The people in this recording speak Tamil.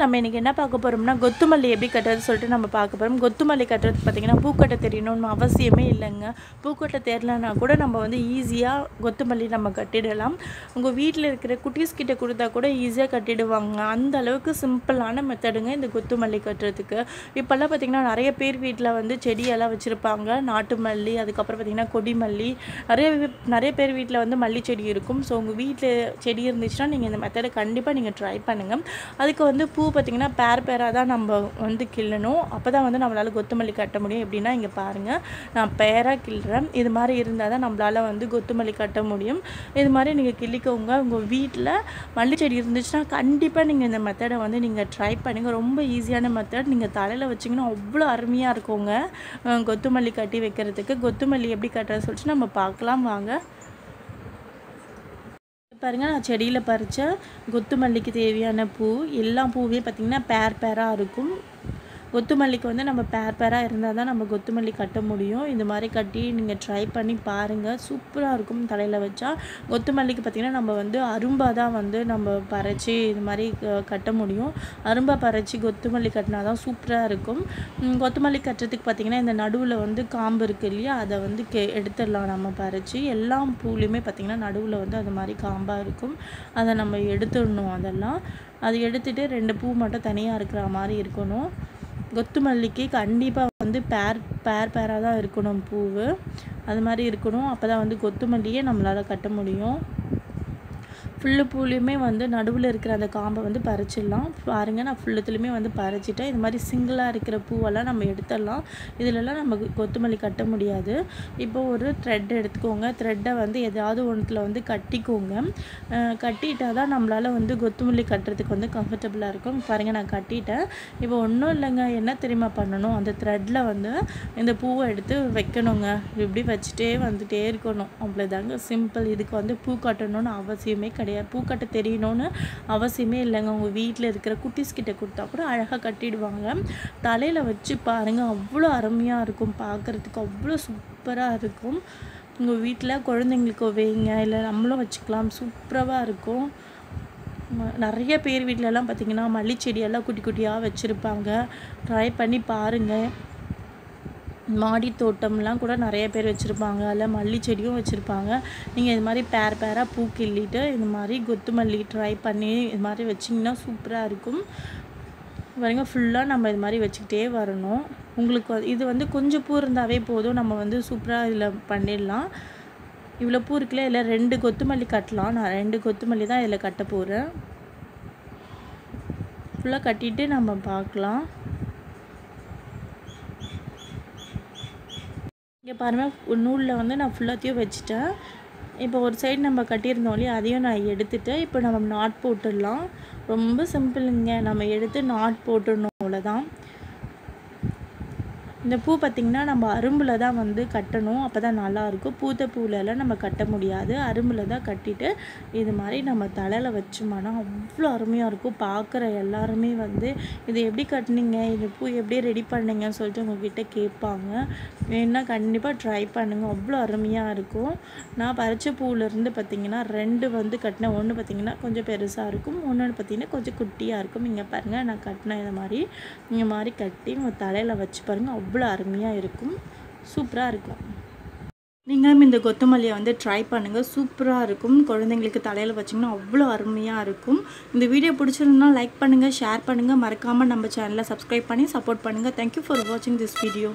நம்ம இன்றைக்கி என்ன பார்க்க போகிறோம்னா கொத்துமல்லி எப்படி கட்டுறது சொல்லிட்டு நம்ம பார்க்க போகிறோம் கொத்துமல்லி கட்டுறது பார்த்திங்கன்னா பூக்கட்டை தெரியணும்னு அவசியமே இல்லைங்க. பூக்கட்டை தெரிலனா கூட நம்ம வந்து ஈஸியாக கொத்துமல்லி நம்ம கட்டிடலாம். உங்கள் வீட்டில் இருக்கிற குட்டீஸ் கிட்ட கொடுத்தா கூட ஈஸியாக கட்டிடுவாங்க. அந்த அளவுக்கு சிம்பிளான மெத்தடுங்க இந்த கொத்துமல்லி கட்டுறதுக்கு. இப்போல்லாம் பார்த்திங்கன்னா நிறைய பேர் வீட்டில் வந்து செடியெல்லாம் வச்சுருப்பாங்க. நாட்டு மல்லி அதுக்கப்புறம் பார்த்திங்கன்னா கொடிமல்லி நிறைய நிறைய பேர் வீட்டில் வந்து மல்லி செடி இருக்கும். ஸோ உங்கள் வீட்டில் செடி இருந்துச்சுன்னா நீங்கள் இந்த மெத்தடை கண்டிப்பாக நீங்கள் ட்ரை பண்ணுங்கள் அதுக்கு வந்து பூ பார்த்திங்கன்னா பேர் பேராக தான் நம்ம வந்து கிள்ளணும். அப்போ தான் வந்து நம்மளால் கொத்துமல்லி கட்ட முடியும். எப்படின்னா இங்கே பாருங்கள் நான் பேராக கிள்ளுறேன் இது மாதிரி இருந்தால் தான் நம்மளால் வந்து கொத்துமல்லி கட்ட முடியும். இது மாதிரி நீங்கள் கிள்ளிக்கோங்க. உங்கள் வீட்டில் மல்லி செடி இருந்துச்சுன்னா கண்டிப்பாக நீங்கள் இந்த மெத்தடை வந்து நீங்கள் ட்ரை பண்ணுங்கள் ரொம்ப ஈஸியான மெத்தட் நீங்கள் தலையில் வச்சிங்கன்னா அவ்வளோ அருமையாக இருக்குங்க. கொத்துமல்லி கட்டி வைக்கிறதுக்கு. கொத்துமல்லி எப்படி கட்டுறது சொல்லிட்டு நம்ம பார்க்கலாம். வாங்க. பாருங்கள் நான் செடியில் பறித்த கொத்துமல்லிக்கு தேவையான பூ எல்லா பூவே பார்த்திங்கன்னா பேர் பேராக இருக்கும். கொத்துமல்லிக்கு வந்து நம்ம பேர் பேராக இருந்தால் தான் நம்ம கொத்துமல்லி கட்ட முடியும். இந்த மாதிரி கட்டி நீங்கள் ட்ரை பண்ணி பாருங்கள் சூப்பராக இருக்கும் தலையில் வச்சா. கொத்துமல்லிக்கு பார்த்திங்கன்னா நம்ம வந்து அரும்பாக தான் வந்து நம்ம பறித்து இது மாதிரி க- கட்ட முடியும். அரும்பாக பறித்து கொத்துமல்லி கட்டினா தான் சூப்பராக இருக்கும். கொத்தமல்லி கட்டுறதுக்கு பார்த்திங்கன்னா இந்த நடுவில் வந்து காம்பு இருக்குது இல்லையா? அதை வந்து கே எடுத்துடலாம் நம்ம பறித்து எல்லா பூலையுமே பார்த்திங்கன்னா நடுவில் வந்து அது மாதிரி காம்பாக இருக்கும். அதை நம்ம எடுத்துடணும் அதெல்லாம். அது எடுத்துகிட்டு ரெண்டு பூ மட்டும் தனியாக இருக்கிற மாதிரி இருக்கணும். கொத்துமல்லிக்கு கண்டிப்பாக வந்து பேர் பேர் பேராக தான் இருக்கணும் பூவு. அது மாதிரி இருக்கணும். அப்போ தான் வந்து கொத்துமல்லியே நம்மளால் கட்ட முடியும். ஃபுல்லு பூலையுமே வந்து நடுவில் இருக்கிற அந்த காம்பை வந்து பறிச்சிடலாம். பாருங்கள் நான் ஃபுல்லுத்துலேயுமே வந்து பறிச்சிட்டேன். இது மாதிரி சிங்கிளாக இருக்கிற பூவெல்லாம் நம்ம எடுத்துடலாம். இதிலெல்லாம் நம்ம கொத்துமல்லி கட்ட முடியாது. இப்போ ஒரு த்ரெட் எடுத்துக்கோங்க. த்ரெட்டை வந்து எதாவது ஒன்றுத்தில் வந்து கட்டிக்கோங்க. கட்டிட்டால் கட்டிட்டா தான் நம்மளால் வந்து கொத்துமல்லி கட்டுறதுக்கு வந்து கம்ஃபர்டபுளாக இருக்கும். பாருங்கள் நான் கட்டிட்டேன். இப்போ ஒன்றும் இல்லைங்க. என்ன தெரியுமா பண்ணணும்? அந்த த்ரெட்டில் வந்து இந்த பூவை எடுத்து வைக்கணுங்க. இப்படி வச்சுட்டே வந்துகிட்டே இருக்கணும். அவ்வளோதாங்க சிம்பிள் இதுக்கு வந்து பூ கட்டணும்னு அவசியமே கிடையாது. பூ கட்ட தெரியணும்னு அவசியமே இல்லைங்க. உங்கள் வீட்டில் இருக்கிற குட்டீஸ்கிட்ட கொடுத்தா கூட அழகாக கட்டிடுவாங்க. தலையில் வச்சு பாருங்கள் அவ்வளோ அருமையாக இருக்கும் பார்க்குறதுக்கு அவ்வளோ சூப்பராக இருக்கும். உங்கள் வீட்டில் குழந்தைங்களுக்கு வைங்க. இல்லை நம்மளும் வச்சுக்கலாம். சூப்பராக இருக்கும். நிறைய பேர் வீட்டிலலாம் பார்த்தீங்கன்னா மல்லிச்செடியெல்லாம் குட்டி குட்டியாக வச்சுருப்பாங்க. ட்ரை பண்ணி பாருங்கள் மாடி தோட்டம்லாம் கூட நிறைய பேர் வச்சுருப்பாங்க. அதில் மல்லி செடியும் வச்சுருப்பாங்க. நீங்கள் இது மாதிரி பேர் பேராக பூ கிள்ளிட்டு இது மாதிரி கொத்துமல்லி ட்ரை பண்ணி இது மாதிரி வச்சிங்கன்னா சூப்பராக இருக்கும். பாருங்க ஃபுல்லாக நம்ம இது மாதிரி வச்சுக்கிட்டே வரணும். உங்களுக்கு இது வந்து கொஞ்சம் பூ இருந்தாவே போதும். நம்ம வந்து சூப்பராக இதில் பண்ணிடலாம். இவ்வளோ பூ இருக்குல்ல இதில் ரெண்டு கொத்துமல்லி கட்டலாம். நான் ரெண்டு கொத்துமல்லி தான் இதில் கட்ட போகிறேன் ஃபுல்லாக கட்டிட்டு நம்ம பார்க்கலாம் இங்கே பாருங்கள் நூலில் வந்து நான் ஃபுல்லாத்தையும் வச்சுட்டேன். இப்போ ஒரு சைடு நம்ம கட்டியிருந்தோம் இல்லையா அதையும் நான் எடுத்துகிட்டு இப்போ நம்ம நாட் போட்டுடலாம். ரொம்ப சிம்பிளுங்க நம்ம எடுத்து நாட் போட்டுடணும் அவ்வளோதான் இந்த பூ பார்த்திங்கன்னா நம்ம அரும்பில் தான் வந்து கட்டணும். அப்போ தான் நல்லாயிருக்கும் பூத்த பூவிலலாம் நம்ம கட்ட முடியாது. அரும்பில் தான் கட்டிட்டு இது மாதிரி நம்ம தலையில் வச்சோம்னா அவ்வளோ அருமையாக இருக்கும். பார்க்குற எல்லாருமே வந்து இது எப்படி கட்டினீங்க? இந்த பூ எப்படி ரெடி பண்ணீங்கன்னு சொல்லிட்டு உங்ககிட்ட கேட்பாங்க. வேணுன்னா கண்டிப்பாக ட்ரை பண்ணுங்கள் அவ்வளோ அருமையாக இருக்கும். நான் பறிச்ச பூவிலேருந்து பார்த்திங்கன்னா ரெண்டு வந்து கட்டினேன். ஒன்று பார்த்திங்கன்னா கொஞ்சம் பெருசாக இருக்கும். ஒன்று பார்த்திங்கன்னா கொஞ்சம் குட்டியாக இருக்கும். இங்கே பாருங்கள் நான் கட்டினேன் இந்த மாதிரி. இந்த மாதிரி கட்டி உங்கள் தலையில் வச்சு பாருங்கள் அவ்வளோ அவ்வளோ அருமையாக இருக்கும். சூப்பராக இருக்கும். நீங்களும் இந்த கொத்தமல்லியை வந்து ட்ரை பண்ணுங்கள் சூப்பராக இருக்கும். குழந்தைங்களுக்கு தலையில் வச்சிங்கன்னா அவ்வளோ அருமையாக இருக்கும். இந்த வீடியோ பிடிச்சிருந்தா லைக் பண்ணுங்கள் ஷேர் பண்ணுங்கள் மறக்காமல் நம்ம சேனலை சப்ஸ்கிரைப் பண்ணி சப்போர்ட் பண்ணுங்கள் தேங்க்யூ ஃபார் வாட்சிங் திஸ் வீடியோ